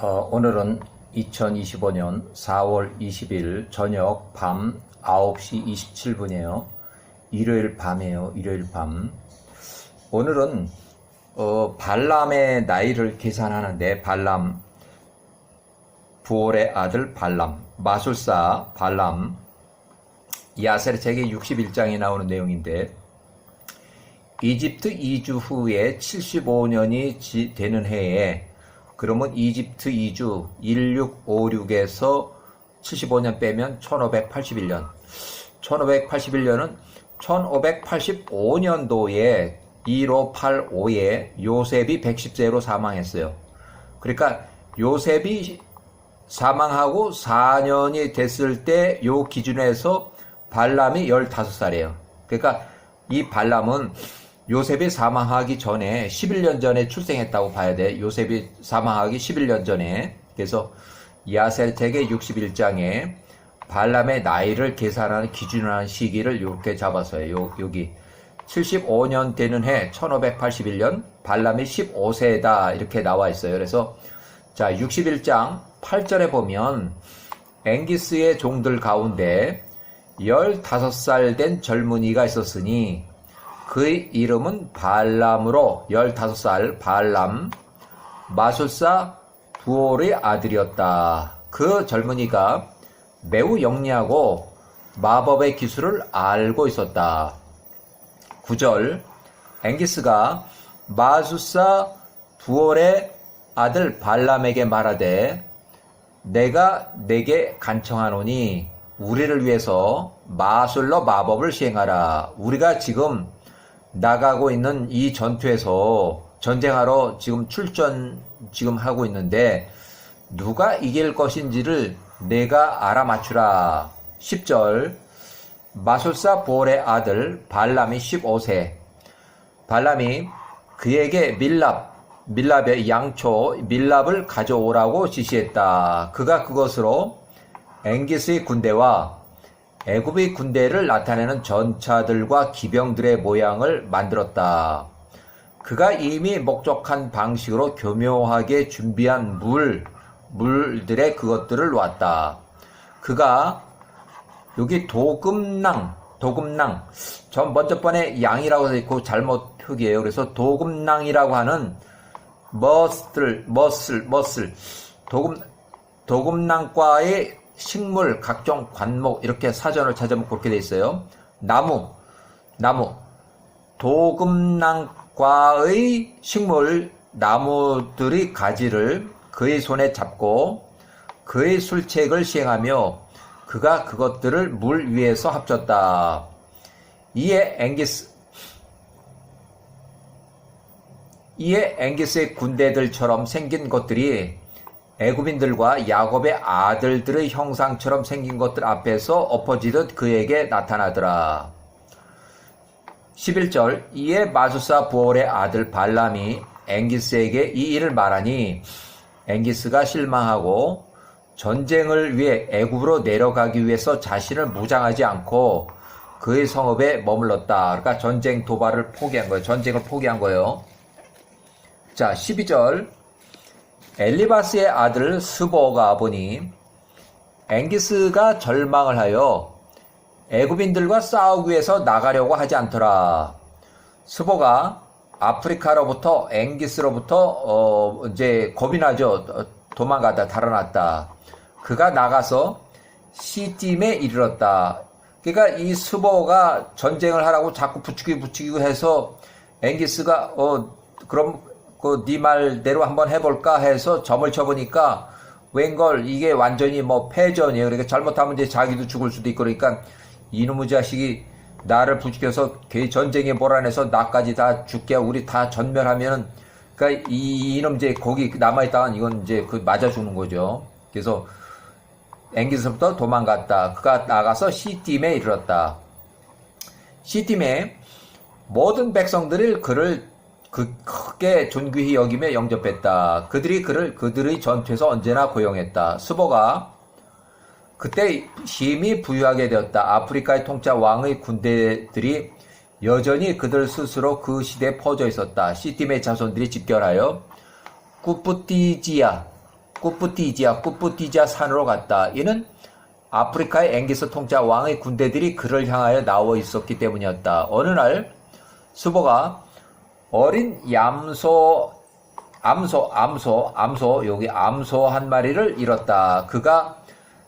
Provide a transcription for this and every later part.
어, 오늘은 2025년 4월 20일 저녁 밤 9시 27분이에요. 일요일 밤이에요. 일요일 밤. 오늘은 어, 발람의 나이를 계산하는데 발람 부올의 아들 발람 마술사 발람 야셀 책의 61장에 나오는 내용인데 이집트 이주 후에 75년이 되는 해에 그러면 이집트 이주 1656에서 75년 빼면 1581년. 1581년은 1585년도에 1585에 요셉이 110세로 사망했어요. 그러니까 요셉이 사망하고 4년이 됐을 때 요 기준에서 발람이 15살이에요. 그러니까 이 발람은 요셉이 사망하기 전에 11년 전에 출생했다고 봐야 돼. 요셉이 사망하기 11년 전에. 그래서 야셀텍의 61장에 발람의 나이를 계산하는 기준하는 시기를 이렇게 잡았어요. 요, 여기 75년 되는 해 1581년 발람이 15세다 이렇게 나와 있어요. 그래서 자 61장 8절에 보면 앵기스의 종들 가운데 15살 된 젊은이가 있었으니 그의 이름은 발람으로 15살 발람 마술사 부올의 아들이었다. 그 젊은이가 매우 영리하고 마법의 기술을 알고 있었다. 9절 앵기스가 마술사 부올의 아들 발람에게 말하되 내가 내게 간청하노니 우리를 위해서 마술로 마법을 시행하라. 우리가 지금 나가고 있는 이 전투에서 전쟁하러 지금 출전 지금 하고 있는데 누가 이길 것인지를 내가 알아맞추라. 10절 마술사 보올의 아들 발람이 15세 발람이 그에게 밀랍 밀랍의 양초 밀랍을 가져오라고 지시했다. 그가 그것으로 앵기스의 군대와 애굽의 군대를 나타내는 전차들과 기병들의 모양을 만들었다. 그가 이미 목적한 방식으로 교묘하게 준비한 물, 물들의 그것들을 놓았다. 그가 여기 도금낭, 도금낭. 전 먼저 번에 양이라고 되어 있고 잘못 표기해요. 그래서 도금낭이라고 하는 머슬, 머슬, 머슬. 도금, 도금낭과의 식물, 각종 관목, 이렇게 사전을 찾아보면 그렇게 돼 있어요. 나무, 나무. 도금낭과의 식물, 나무들의 가지를 그의 손에 잡고 그의 술책을 시행하며 그가 그것들을 물 위에서 합쳤다. 이에 앵기스, 이에 앵기스의 군대들처럼 생긴 것들이 애굽인들과 야곱의 아들들의 형상처럼 생긴 것들 앞에서 엎어지듯 그에게 나타나더라. 11절 이에 마수사 부올의 아들 발람이 앵기스에게 이 일을 말하니 앵기스가 실망하고 전쟁을 위해 애굽으로 내려가기 위해서 자신을 무장하지 않고 그의 성읍에 머물렀다. 그러니까 전쟁 도발을 포기한 거예요. 전쟁을 포기한 거예요. 자, 12절 엘리바스의 아들 스보가 보니 앵기스가 절망을 하여 애굽인들과 싸우기 위해서 나가려고 하지 않더라. 스보가 아프리카로부터 앵기스로부터 어 이제 겁이 나죠. 도망가다 달아났다. 그가 나가서 시팀에 이르렀다. 그러니까 이 스보가 전쟁을 하라고 자꾸 부추기 부추기고 해서 앵기스가 어 그럼 그 네 말대로 한번 해볼까 해서 점을 쳐보니까 웬걸 이게 완전히 뭐 패전이에요. 그러니까 잘못하면 이제 자기도 죽을 수도 있고 그러니까 이놈의 자식이 나를 부추겨서 괜히 전쟁에 몰아내서 나까지 다 죽게 우리 다 전멸하면은 그러니까 이 이놈 이제 거기 남아있다간 이건 이제 그 맞아 죽는 거죠. 그래서 앵기스부터 도망갔다. 그가 나가서 시팀에 이르렀다. 시팀에 모든 백성들이 그를 그 크게 존귀히 여기며 영접했다. 그들이 그를 그들의 전투에서 언제나 고용했다. 스보가 그때 힘이 부유하게 되었다. 아프리카의 통짜 왕의 군대들이 여전히 그들 스스로 그 시대에 퍼져 있었다. 시팀의 자손들이 집결하여 꾸푸티지아, 꾸뿌티지아, 꾸뿌티지아 산으로 갔다. 이는 아프리카의 앵기스 통짜 왕의 군대들이 그를 향하여 나와 있었기 때문이었다. 어느 날 수보가 어린 얌소, 암소, 암소, 암소, 여기 암소 한 마리를 잃었다. 그가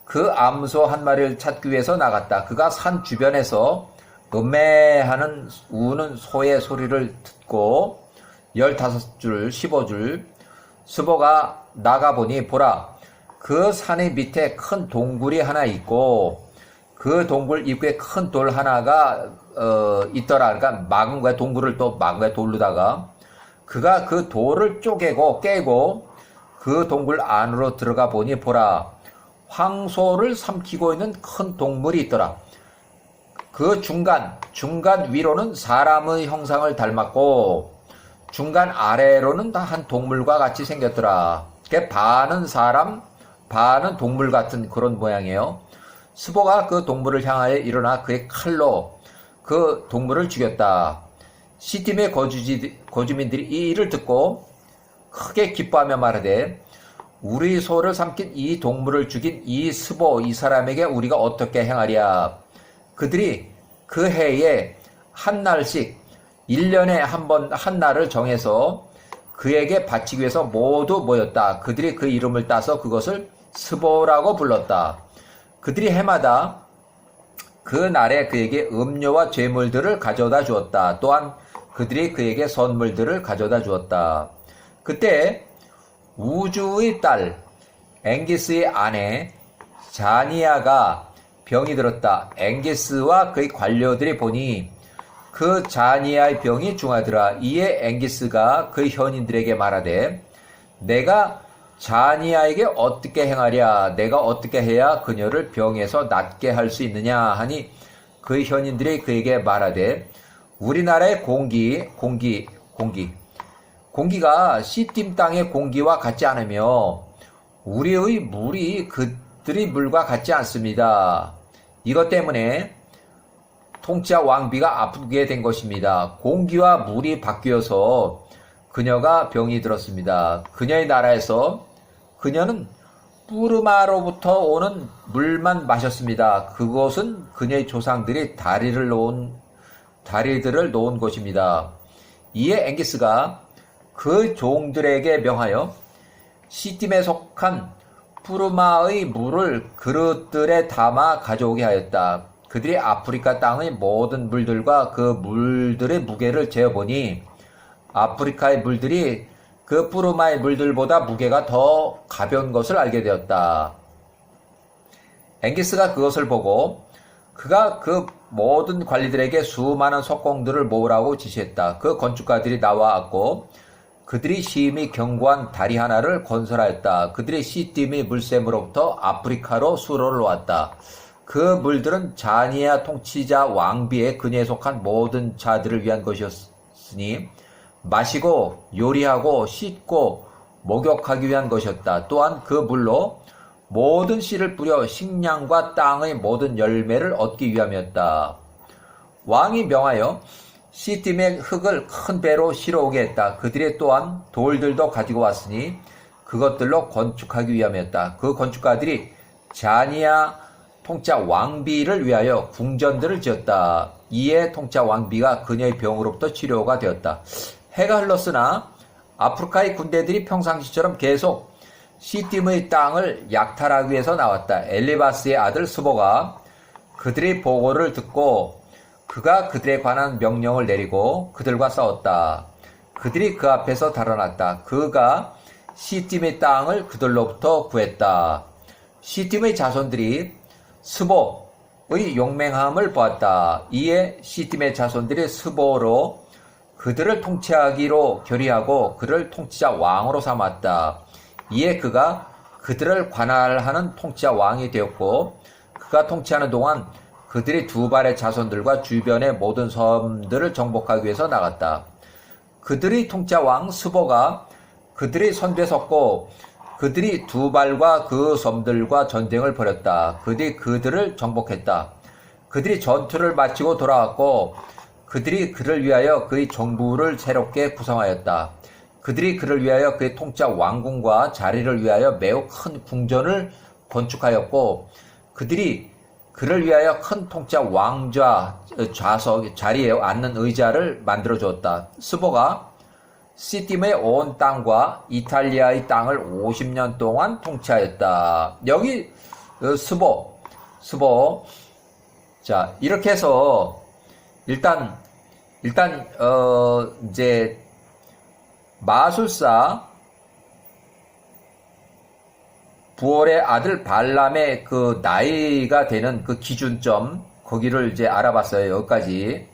그 암소 한 마리를 찾기 위해서 나갔다. 그가 산 주변에서 음매하는 우는 소의 소리를 듣고 15줄, 15줄 수보가 나가보니 보라 그 산의 밑에 큰 동굴이 하나 있고 그 동굴 입구에 큰 돌 하나가 어, 있더라. 그러니까 막은 거야. 동굴을 또 막은 거야. 돌로다가 그가 그 돌을 쪼개고 깨고 그 동굴 안으로 들어가 보니 보라 황소를 삼키고 있는 큰 동물이 있더라. 그 중간 중간 위로는 사람의 형상을 닮았고 중간 아래로는 다 한 동물과 같이 생겼더라. 그 반은 사람, 반은 동물 같은 그런 모양이에요. 스보가 그 동물을 향하여 일어나 그의 칼로 그 동물을 죽였다. 시팀의 거주지, 거주민들이 이 일을 듣고 크게 기뻐하며 말하되 우리 소를 삼킨 이 동물을 죽인 이 스보 이 사람에게 우리가 어떻게 행하랴. 그들이 그 해에 한 날씩 1년에 한 번 한 날을 정해서 그에게 바치기 위해서 모두 모였다. 그들이 그 이름을 따서 그것을 스보라고 불렀다. 그들이 해마다 그 날에 그에게 음료와 죄물들을 가져다 주었다. 또한 그들이 그에게 선물들을 가져다 주었다. 그때 우주의 딸 앵기스의 아내 자니아가 병이 들었다. 앵기스와 그의 관료들이 보니 그 자니아의 병이 중하더라. 이에 앵기스가 그 현인들에게 말하되 내가 자니아에게 어떻게 행하랴? 내가 어떻게 해야 그녀를 병에서 낫게 할 수 있느냐? 하니 그 현인들이 그에게 말하되 우리나라의 공기, 공기, 공기, 공기가 시팀 땅의 공기와 같지 않으며 우리의 물이 그들의 물과 같지 않습니다. 이것 때문에 통치자 왕비가 아프게 된 것입니다. 공기와 물이 바뀌어서 그녀가 병이 들었습니다. 그녀의 나라에서 그녀는 뿌르마로부터 오는 물만 마셨습니다. 그곳은 그녀의 조상들이 다리를 놓은 다리들을 놓은 곳입니다. 이에 앵기스가 그 종들에게 명하여 시팀에 속한 푸르마의 물을 그릇들에 담아 가져오게 하였다. 그들이 아프리카 땅의 모든 물들과 그 물들의 무게를 재어보니 아프리카의 물들이 그 푸르마의 물들보다 무게가 더 가벼운 것을 알게 되었다. 앵기스가 그것을 보고 그가 그 모든 관리들에게 수많은 석공들을 모으라고 지시했다. 그 건축가들이 나와왔고 그들이 심히 견고한 다리 하나를 건설하였다. 그들의 시팀이 물샘으로부터 아프리카로 수로를 놓았다. 그 물들은 자니아 통치자 왕비의 그녀에 속한 모든 자들을 위한 것이었으니 마시고 요리하고 씻고 목욕하기 위한 것이었다. 또한 그 물로 모든 씨를 뿌려 식량과 땅의 모든 열매를 얻기 위함이었다. 왕이 명하여 시팀의 흙을 큰 배로 실어오게 했다. 그들이 또한 돌들도 가지고 왔으니 그것들로 건축하기 위함이었다. 그 건축가들이 자니아 통짜 왕비를 위하여 궁전들을 지었다. 이에 통짜 왕비가 그녀의 병으로부터 치료가 되었다. 해가 흘렀으나 아프리카의 군대들이 평상시처럼 계속 시팀의 땅을 약탈하기 위해서 나왔다. 엘리바스의 아들 스보가 그들의 보고를 듣고 그가 그들에 관한 명령을 내리고 그들과 싸웠다. 그들이 그 앞에서 달아났다. 그가 시팀의 땅을 그들로부터 구했다. 시팀의 자손들이 스보의 용맹함을 보았다. 이에 시팀의 자손들이 스보로 그들을 통치하기로 결의하고 그를 통치자 왕으로 삼았다. 이에 그가 그들을 관할하는 통치자 왕이 되었고 그가 통치하는 동안 그들이 두 발의 자손들과 주변의 모든 섬들을 정복하기 위해서 나갔다. 그들의 통치자 왕 스보가 그들의 선두에 섰고 그들이 두 발과 그 섬들과 전쟁을 벌였다. 그들이 그들을 정복했다. 그들이 전투를 마치고 돌아왔고 그들이 그를 위하여 그의 정부를 새롭게 구성하였다. 그들이 그를 위하여 그의 통짜 왕궁과 자리를 위하여 매우 큰 궁전을 건축하였고 그들이 그를 위하여 큰 통짜 왕좌 좌석 자리에 앉는 의자를 만들어 주었다. 스보가 시팀의 온 땅과 이탈리아의 땅을 50년 동안 통치하였다. 여기 어, 스보 스보 자 이렇게 해서 일단 일단 어 이제 마술사 부월의 아들 발람의 그 나이가 되는 그 기준점 거기를 이제 알아봤어요 여기까지